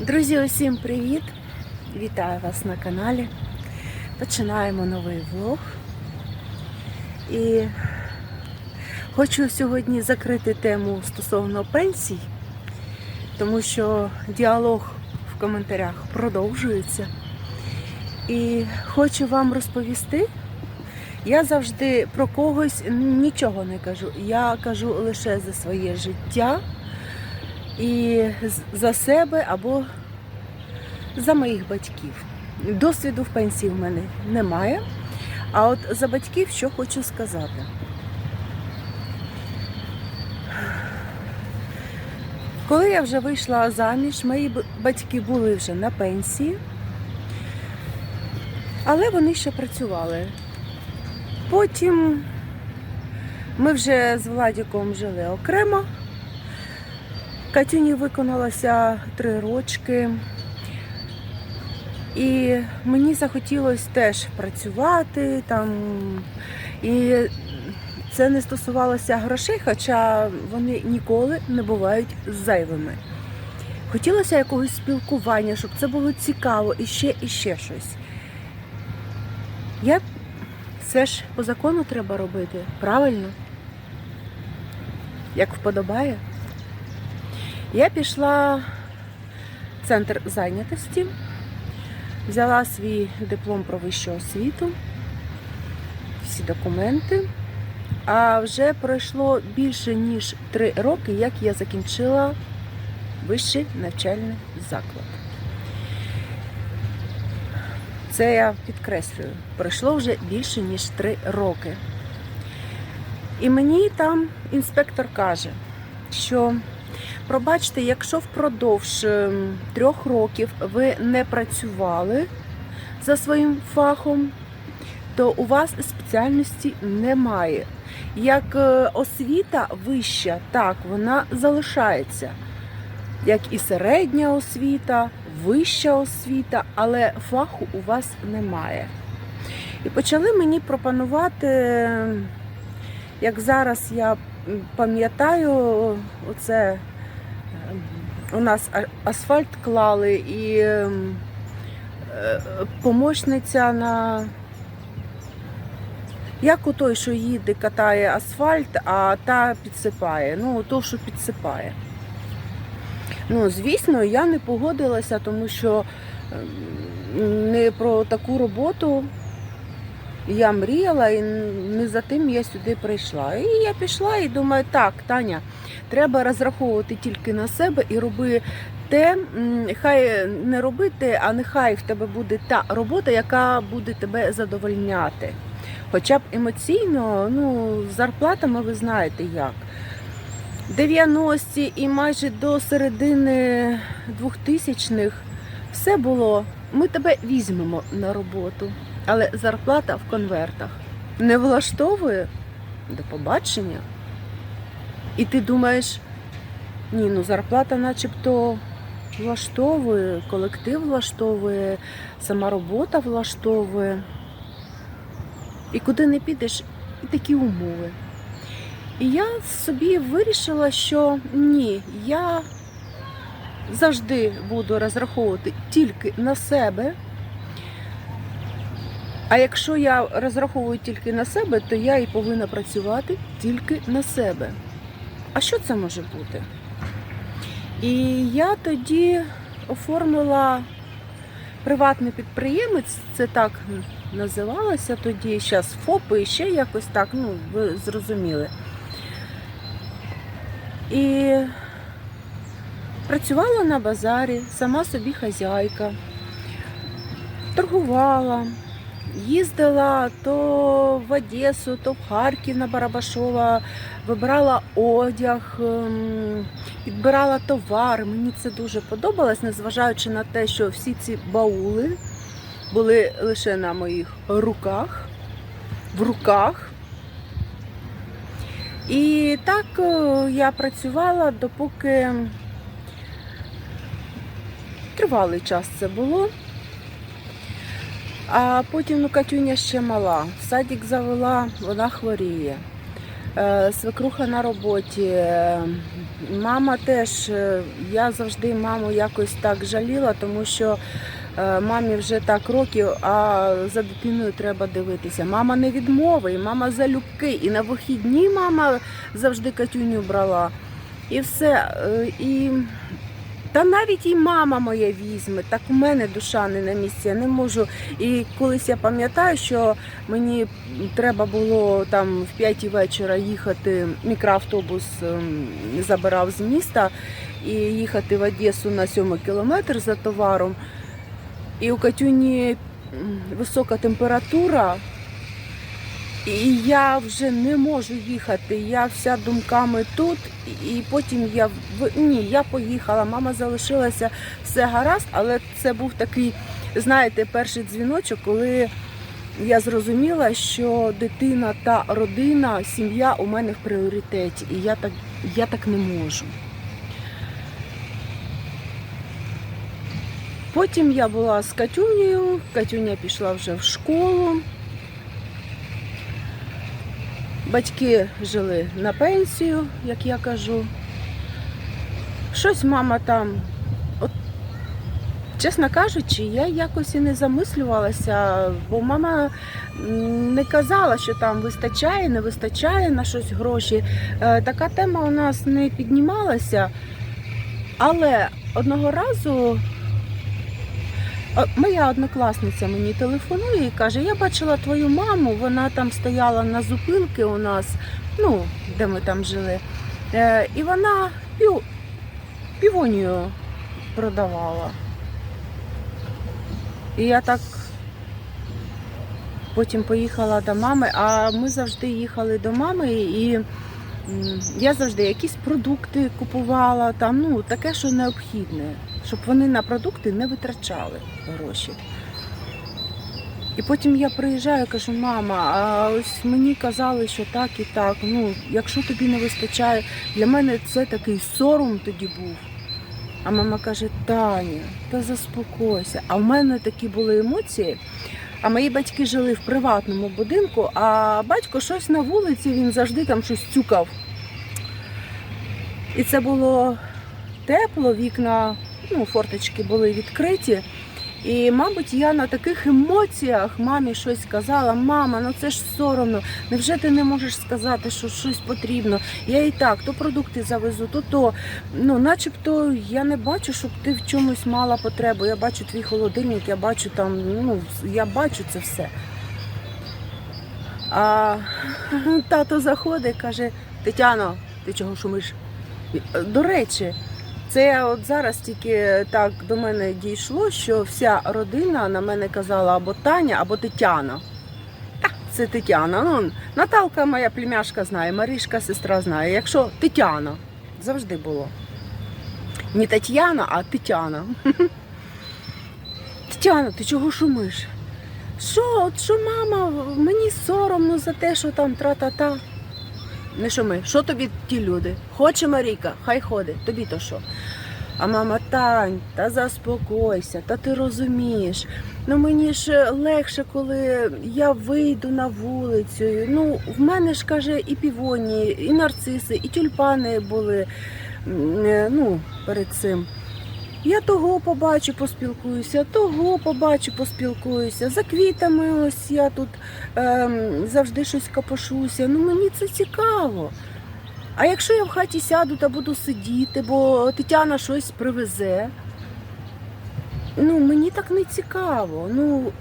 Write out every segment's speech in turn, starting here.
Друзі, усім привіт! Вітаю вас на каналі. Починаємо новий влог. І хочу сьогодні закрити тему стосовно пенсій, тому що діалог в коментарях продовжується. І хочу вам розповісти. Я завжди про когось нічого не кажу. Я кажу лише за своє життя і за себе або за моїх батьків. Досвіду в пенсії в мене немає. А от за батьків що хочу сказати. Коли я вже вийшла заміж, мої батьки були вже на пенсії, але вони ще працювали. Потім ми вже з Владіком жили окремо. Катюні виконалося три рочки. І мені захотілося теж працювати там. І це не стосувалося грошей, хоча вони ніколи не бувають зайвими. Хотілося якогось спілкування, щоб це було цікаво і ще, і ще щось. Я все ж по закону треба робити, правильно? Як вподобає. Я пішла в центр зайнятості, взяла свій диплом про вищу освіту, всі документи. А вже пройшло більше ніж три роки, як я закінчила вищий навчальний заклад. Це я підкреслюю. Пройшло вже більше ніж три роки. І мені там інспектор каже, що пробачте, якщо впродовж ем, трьох років ви не працювали за своїм фахом, то у вас спеціальності немає. Як е, освіта вища, так, вона залишається. Як і середня освіта, вища освіта, але фаху у вас немає. І почали мені пропонувати, як зараз я пам'ятаю, оце ем, нас а- асфальт клали і ем, е, помощниця на. Як у той, що їде, катає асфальт, а та підсипає. Ну, то, що підсипає. Ну, звісно, я не погодилася, тому що ем, не про таку роботу я мріяла, і не за тим я сюди прийшла. І я пішла і думаю, так, Таня, треба розраховувати тільки на себе і роби те, хай не робити, а нехай в тебе буде та робота, яка буде тебе задовольняти. Хоча б емоційно, ну, з зарплатами ви знаєте як. 90-ті і майже до середини 2000-х все було. Ми тебе візьмемо на роботу, але зарплата в конвертах не влаштовує до побачення. І ти думаєш, ні, ну зарплата начебто влаштовує, колектив влаштовує, сама робота влаштовує. І куди не підеш, і такі умови. І я собі вирішила, що ні, я завжди буду розраховувати тільки на себе. А якщо я розраховую тільки на себе, то я і повинна працювати тільки на себе. А що це може бути? І я тоді оформила приватний підприємець, це так називалося тоді, зараз ФОПи і ще якось так, ну, ви зрозуміли. І працювала на базарі, сама собі хазяйка, торгувала, їздила то в Одесу, то в Харків на Барабашова, вибирала одяг, ем, підбирала товар. Мені це дуже подобалось, незважаючи на те, що всі ці баули були лише на моїх руках, в руках. І так е, я працювала, допоки тривалий час це було. А потім ну, Катюня ще мала. В садик завела, вона хворіє. Е, Свекруха на роботі. Е, Мама теж, е, я завжди маму якось так жаліла, тому що мамі вже так років, а за дитиною треба дивитися. Мама не відмови, мама залюбки. І на вихідні мама завжди Катюню брала. І все. І... Та навіть і мама моя візьме, так у мене душа не на місці, я не можу. І колись я пам'ятаю, що мені треба було там в п'ятій вечора їхати, мікроавтобус ем, забирав з міста. І їхати в Одесу на сьомий кілометр за товаром. І у Катюні висока температура, і я вже не можу їхати. Я вся думками тут, і потім я в- ні, я поїхала. Мама залишилася все гаразд, але це був такий, знаєте, перший дзвіночок, коли я зрозуміла, що дитина та родина, сім'я у мене в пріоритеті, і я так, я так не можу. Потім я була з Катюнею, Катюня пішла вже в школу. Батьки жили на пенсію, як я кажу. Щось мама там, от, чесно кажучи, я якось і не замислювалася, бо мама не казала, що там вистачає, не вистачає на щось гроші. Е, Така тема у нас не піднімалася. Але одного разу Моя однокласниця мені телефонує і каже: Я бачила твою маму, вона там стояла на зупинки у нас, ну, де ми там жили. Е, І вона пів, півонію продавала. І я так потім поїхала до мами, а ми завжди їхали до мами і. Я завжди якісь продукти купувала, там, ну, таке, що необхідне, щоб вони на продукти не витрачали гроші. І потім я приїжджаю і кажу, мама, а ось мені казали, що так і так. Ну, якщо тобі не вистачає, для мене це такий сором тоді був. А мама каже, Таня, та заспокойся. А в мене такі були емоції. А мої батьки жили в приватному будинку, а батько щось на вулиці, він завжди там щось цюкав. І це було тепло, вікна, ну, форточки були відкриті. І, мабуть, я на таких емоціях мамі щось казала, мама, ну це ж соромно. Невже ти не можеш сказати, що щось потрібно? Я і так, то продукти завезу, то то. Ну, начебто я не бачу, щоб ти в чомусь мала потребу. Я бачу твій холодильник, я бачу там, ну, я бачу це все. А тато заходить, каже: Тетяно, ти чого шумиш? До речі, це от зараз тільки так до мене дійшло, що вся родина на мене казала або Таня, або Тетяна. Це Тетяна. Ну, Наталка, моя племяшка знає, Марішка, сестра знає. Якщо Тетяна, завжди було. Не Тетяна, а Тетяна. Тетяна, ти чого шумиш? Що, от що мама, мені соромно за те, що там тра-та-та. Не шуми, що тобі ті люди? Хоче Марійка, хай ходить, тобі то що? А мама Тань, та заспокойся, та ти розумієш. Ну мені ж легше, коли я вийду на вулицю. Ну, в мене ж каже і півоні, і нарциси, і тюльпани були е, ну, перед цим. Я того побачу, поспілкуюся, того побачу, поспілкуюся. За квітами ось я тут ем, завжди щось капошуся. Ну мені це цікаво. А якщо я в хаті сяду та буду сидіти, бо Тетяна щось привезе, ну мені так не цікаво. Ну,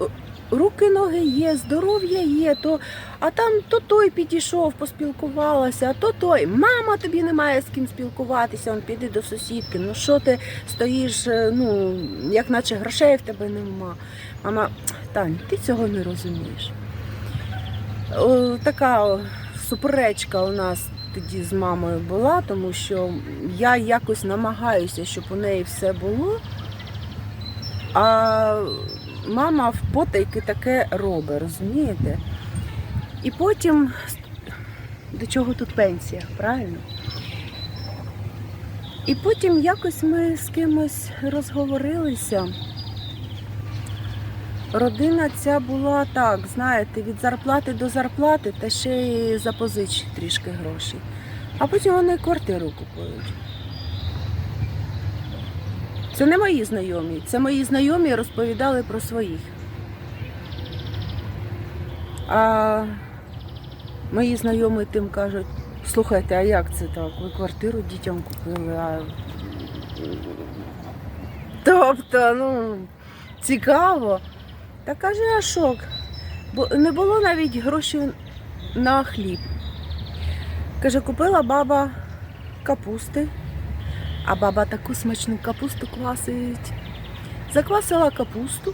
руки, ноги є, здоров'я є, то, а там то той підійшов, поспілкувалася, а то той. Мама тобі немає з ким спілкуватися, он піди до сусідки. Ну що ти стоїш, е, ну, як наче грошей в тебе нема. Мама, Тань, ти цього не розумієш. О, така суперечка у нас тоді з мамою була, тому що я якось намагаюся, щоб у неї все було. А мама в потайки таке робить, розумієте? І потім до чого тут пенсія, правильно? І потім якось ми з кимось розговорилися. Родина ця була так, знаєте, від зарплати до зарплати та ще й запозичить трішки грошей. А потім вони квартиру купують. Це не мої знайомі. Це мої знайомі розповідали про своїх. А мої знайомі тим кажуть, слухайте, а як це так? Ви квартиру дітям купили, а тобто, ну, цікаво. Та каже, а шок. Бо не було навіть грошей на хліб. Каже, купила баба капусти, а баба таку смачну капусту квасить. Заквасила капусту.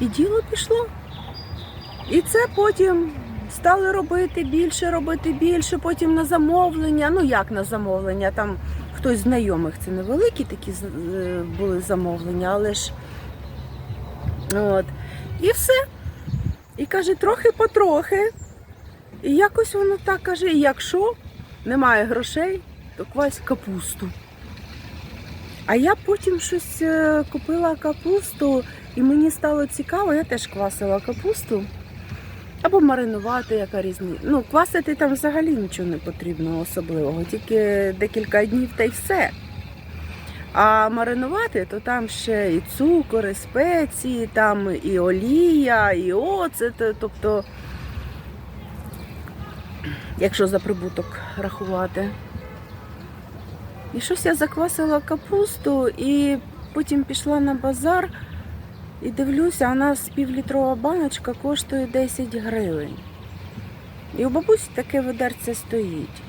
І діло пішло. І це потім стали робити більше, робити більше, потім на замовлення. Ну як на замовлення, там хтось знайомих, це невеликі такі е, були замовлення, але ж от. І все. І каже, трохи потрохи. І якось воно так каже, і якщо немає грошей, квась капусту. А я потім щось е, купила капусту, і мені стало цікаво, я теж квасила капусту. Або маринувати, яка різниця. Ну, квасити там взагалі нічого не потрібно особливого, тільки декілька днів та й все. А маринувати, то там ще і цукор, і спеції, там і олія, і оцет. Тобто, якщо за прибуток рахувати. І щось я заквасила капусту і потім пішла на базар і дивлюся, у нас півлітрова баночка коштує 10 гривень. І у бабусі таке ведерце стоїть.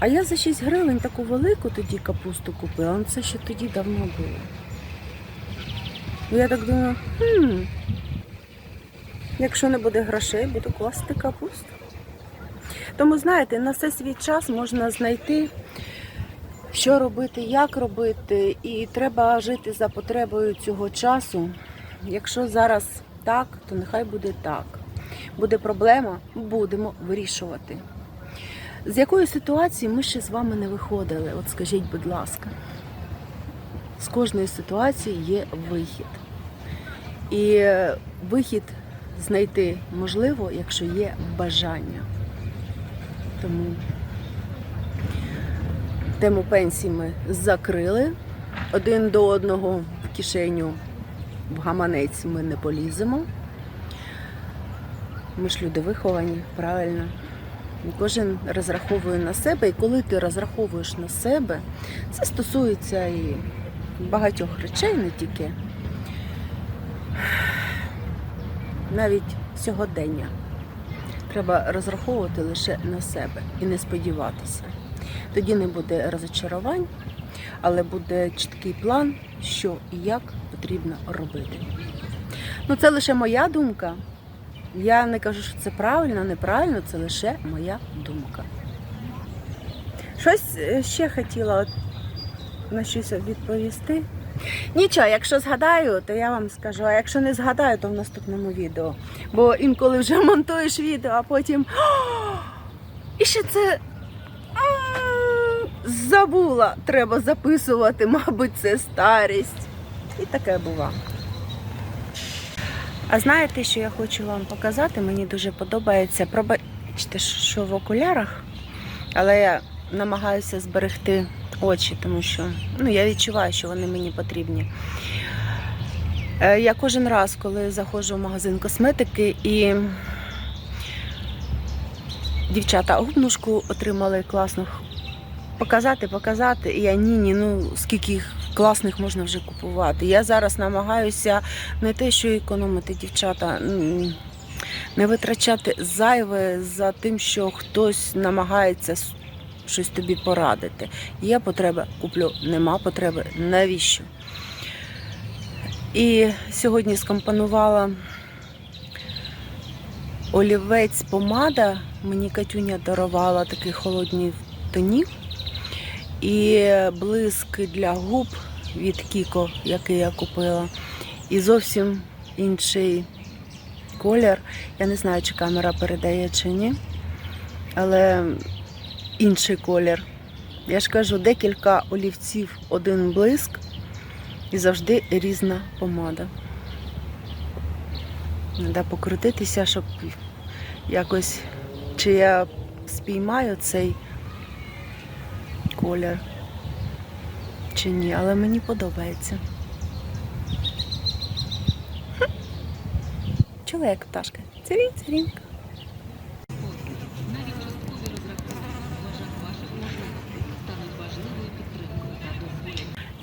А я, за 6 гривень таку велику тоді капусту купила, ну це ще тоді давно було. І я так думаю, хм, якщо не буде грошей, буду класти капусту. Тому, знаєте, на все свій час можна знайти, що робити, як робити, і треба жити за потребою цього часу. Якщо зараз так, то нехай буде так. Буде проблема, будемо вирішувати. З якої ситуації ми ще з вами не виходили? От скажіть, будь ласка, з кожної ситуації є вихід. І вихід знайти можливо, якщо є бажання. Тому тему пенсії ми закрили. Один до одного в кишеню в гаманець ми не поліземо. Ми ж люди виховані, правильно. Кожен розраховує на себе, і коли ти розраховуєш на себе, це стосується і багатьох речей, не тільки навіть сьогодення. Треба розраховувати лише на себе і не сподіватися. Тоді не буде розочарувань, але буде чіткий план, що і як потрібно робити. Ну, це лише моя думка. Я не кажу, що це правильно, неправильно, це лише моя думка. Щось е, ще хотіла от на щось відповісти. Нічого, якщо згадаю, то я вам скажу. А якщо не згадаю, то в наступному відео. Бо інколи вже монтуєш відео, а потім. І ще це. Забула, треба записувати, мабуть, це старість. І таке бува. А знаєте, що я хочу вам показати? Мені дуже подобається. Пробачте, що в окулярах, але я намагаюся зберегти очі, тому що ну, я відчуваю, що вони мені потрібні. Е, Я кожен раз, коли заходжу в магазин косметики і дівчата губнушку отримали класну показати, показати. І я ні, ні, ну скільки їх класних можна вже купувати. Я зараз намагаюся не те, що економити дівчата, не витрачати зайве за тим, що хтось намагається щось тобі порадити. Є потреба, куплю, нема потреби, навіщо? І сьогодні скомпонувала олівець помада. Мені Катюня дарувала такий холодний тонік. І блиск для губ від Кіко, який я купила. І зовсім інший колір. Я не знаю, чи камера передає чи ні. Але інший колір. Я ж кажу, декілька олівців, один блиск. І завжди різна помада. Треба покрутитися, щоб якось чи я спіймаю цей колір, чи ні, але мені подобається. Чула як пташка. Цирінь, цирінька.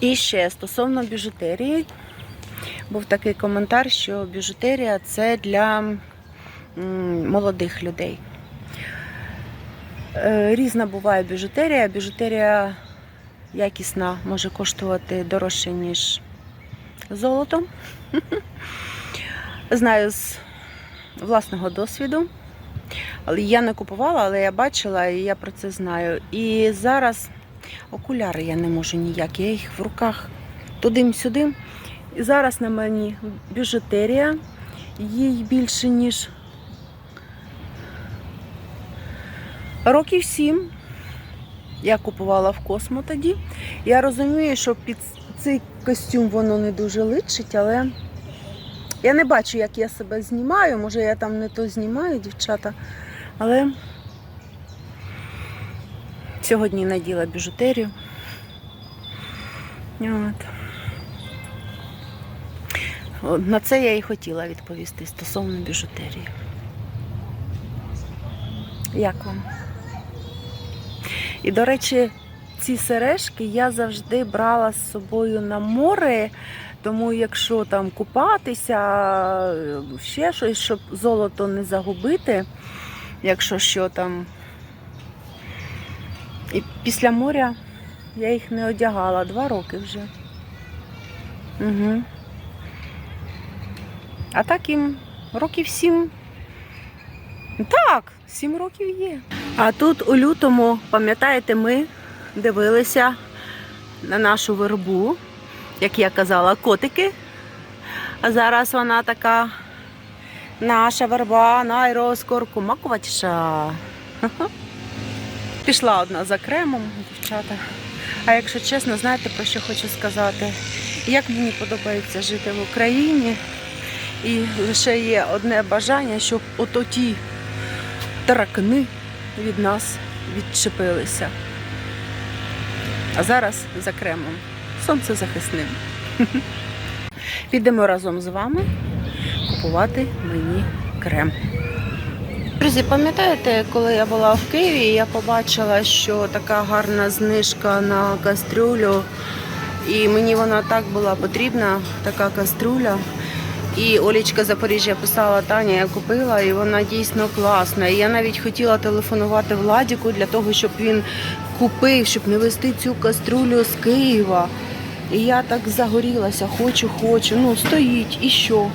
І ще стосовно біжутерії, був такий коментар, що біжутерія це для молодих людей. Е, Різна буває біжутерія. Біжутерія якісна може коштувати дорожче, ніж золото. Знаю з власного досвіду. Я не купувала, але я бачила і я про це знаю. І зараз окуляри я не можу ніяк, я їх в руках туди-сюди. І зараз на мені біжутерія, їй більше, ніж років сім. Я купувала в Космо тоді. Я розумію, що під цей костюм воно не дуже личить, але я не бачу, як я себе знімаю. Може, я там не то знімаю, дівчата. Але сьогодні наділа біжутерію. От. На це я і хотіла відповісти стосовно біжутерії. Як вам? І, до речі, ці сережки я завжди брала з собою на море, тому якщо там купатися, ще щось, щоб золото не загубити, якщо що там. І після моря я їх не одягала два роки вже. Угу. А так їм років сім. Так, сім років є. А тут у лютому, пам'ятаєте, ми дивилися на нашу вербу, як я казала, котики. А зараз вона така наша верба найрозкоркумакуватіша. Пішла одна за кремом, дівчата. А якщо чесно, знаєте про що хочу сказати? Як мені подобається жити в Україні, і лише є одне бажання, щоб ото ті таракани від нас відчепилися. А зараз за кремом. Сонцезахисним. Підемо разом з вами купувати мені крем. Друзі, пам'ятаєте, коли я була в Києві, я побачила, що така гарна знижка на кастрюлю, і мені вона так була потрібна, така кастрюля. І Олічка Запоріжжя писала, Таня, я купила, і вона дійсно класна. І я навіть хотіла телефонувати Владіку для того, щоб він купив, щоб не вести цю кастрюлю з Києва. І я так загорілася, хочу, хочу. Ну, стоїть, і що?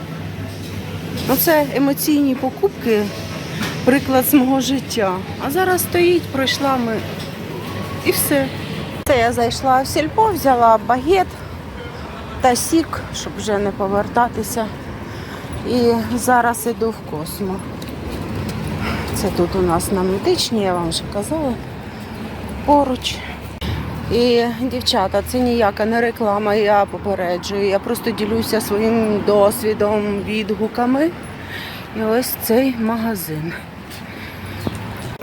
Ну, це емоційні покупки, приклад з мого життя. А зараз стоїть, пройшла ми і все. Це я зайшла в сільпо, взяла багет та сік, щоб вже не повертатися. І зараз іду в космо. Це тут у нас на медичній, я вам вже казала, поруч. І, дівчата, це ніяка не реклама, я попереджую. Я просто ділюся своїм досвідом, відгуками. І ось цей магазин.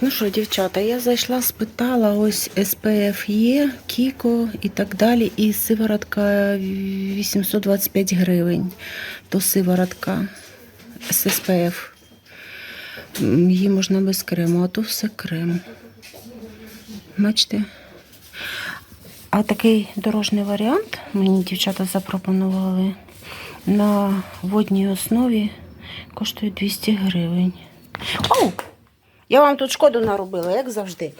Ну що, дівчата, я зайшла, спитала, ось СПФ є, Кіко і так далі. І сиворотка 825 гривень. То сиворотка з СПФ. Її можна без крему, а то все крем. Бачите? А такий дорожній варіант мені дівчата запропонували на водній основі коштує 200 гривень. Оу! Я вам тут шкоду наробила, як завжди.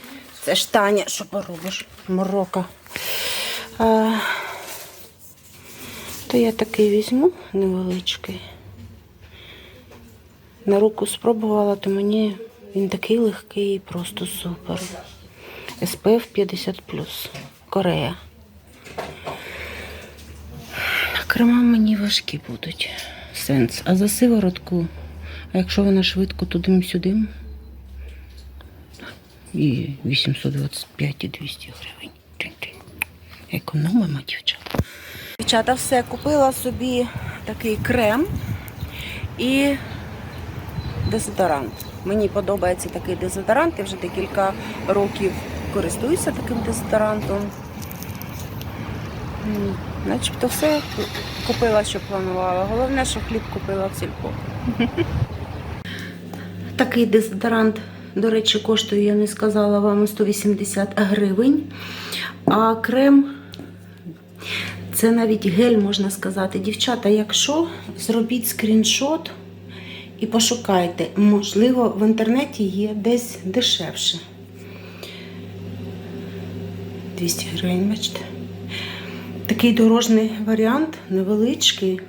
Це ж Таня, що поробиш? Морока. А, то я такий візьму невеличкий. На руку спробувала, то мені він такий легкий, просто супер. SPF 50 Корея. Крема мені важкі будуть. Сенс. А за сиворотку, а якщо вона швидко туди-сюди, і 825 і 200 гривень. Економимо, дівчата. Дівчата, все, купила собі такий крем і дезодорант. Мені подобається такий дезодорант. Я вже декілька років користуюся таким дезодорантом. Начебто все купила, що планувала. Головне, що хліб купила в сільпо. Такий дезодорант, до речі, коштує, я не сказала вам, 180 гривень. А крем це навіть гель, можна сказати. Дівчата, якщо зробіть скріншот і пошукайте, можливо, в інтернеті є десь дешевше. 200 гривень, бачите. Такий дорожний варіант, невеличкий,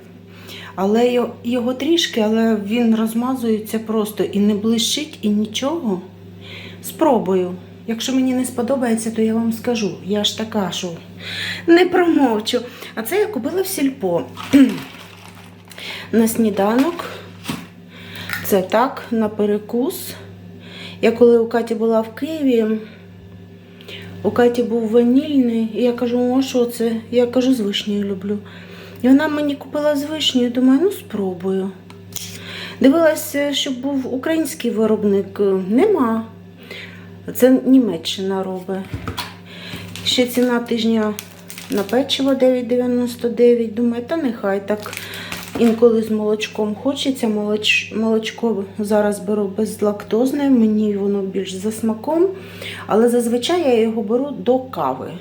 але йо- його трішки, але він розмазується просто і не блищить, і нічого. Спробую. Якщо мені не сподобається, то я вам скажу. Я ж така, що не промовчу. А це я купила в сільпо. На сніданок. Це так, на перекус. Я коли у Каті була в Києві, у Каті був ванільний, і я кажу, о, що це? Я кажу, з вишнею люблю. І вона мені купила з вишнею, думаю, ну спробую. Дивилася, щоб був український виробник. Нема. Це Німеччина робить. Ще ціна тижня на печиво 9,99. Думаю, та нехай так. Інколи з молочком хочеться. Молоч... Молочко зараз беру безлактозне, мені воно більш за смаком. Але зазвичай я його беру до кави.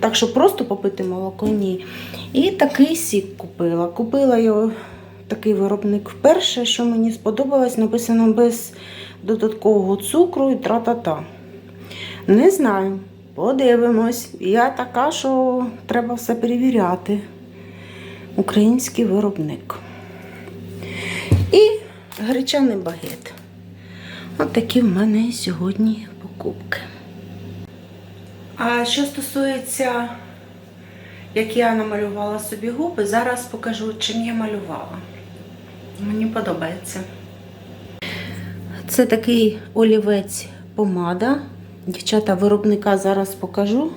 Так що просто попити молоко ні. І такий сік купила. Купила його такий виробник вперше, що мені сподобалось, написано без додаткового цукру і тра-та-та. Не знаю, подивимось. Я така, що треба все перевіряти. Український виробник. І гречаний багет. От такі в мене сьогодні покупки. А що стосується, як я намалювала собі губи, зараз покажу, чим я малювала. Мені подобається. Це такий олівець помада. Дівчата виробника зараз покажу.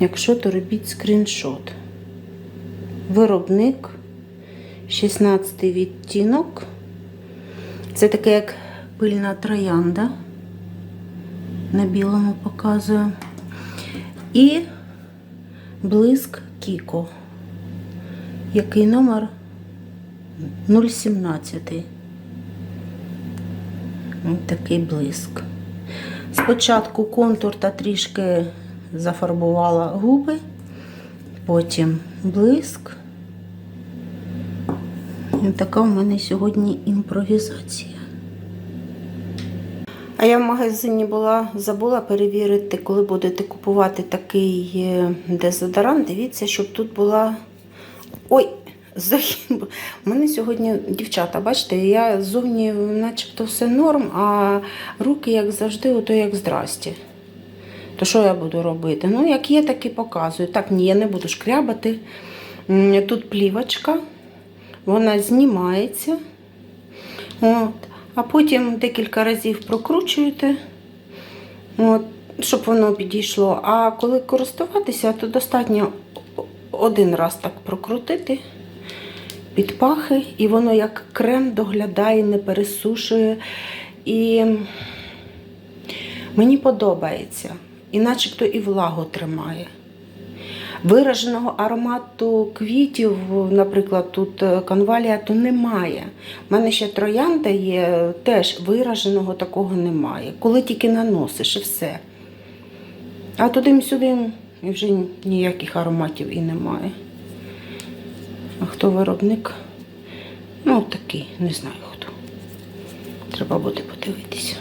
Якщо, то робіть скріншот. Виробник 16 відтінок. Це таке як пильна троянда. На білому показую. І блиск Кіко. Який номер? 017. Ось такий блиск. Спочатку контур та трішки зафарбувала губи, потім блиск. І така в мене сьогодні імпровізація. А я в магазині була, забула перевірити, коли будете купувати такий е, дезодорант. Дивіться, щоб тут була. Ой! Загиб. У мене сьогодні дівчата, бачите, я зовні начебто все норм, а руки, як завжди, ото як здрасті. То що я буду робити? Ну, як є, так і показую. Так, ні, я не буду шкрябати. Тут плівочка, вона знімається. От. А потім декілька разів прокручуєте, от, щоб воно підійшло. А коли користуватися, то достатньо один раз так прокрутити під пахи, і воно як крем доглядає, не пересушує. І мені подобається. І начебто і влагу тримає. Вираженого аромату квітів, наприклад, тут е, конвалія, то немає. У мене ще троянда є, теж вираженого такого немає. Коли тільки наносиш і все. А туди-сюди вже ніяких ароматів і немає. А хто виробник? Ну, такий, не знаю хто. Треба буде подивитися.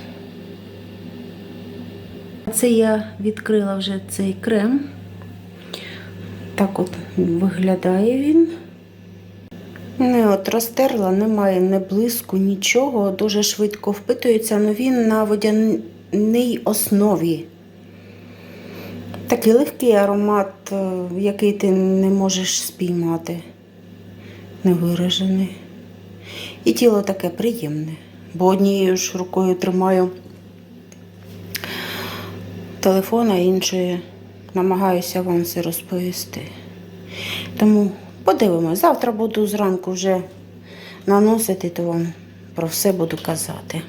Це я відкрила вже цей крем. Так от виглядає він. Не от розтерла, немає не блиску, нічого, дуже швидко впитується, але він на водяній основі. Такий легкий аромат, е, який ти не можеш спіймати, невиражений. І тіло таке приємне, бо однією ж рукою тримаю телефон, а іншою намагаюся вам все розповісти. Тому подивимось. Завтра буду зранку вже наносити, то вам про все буду казати.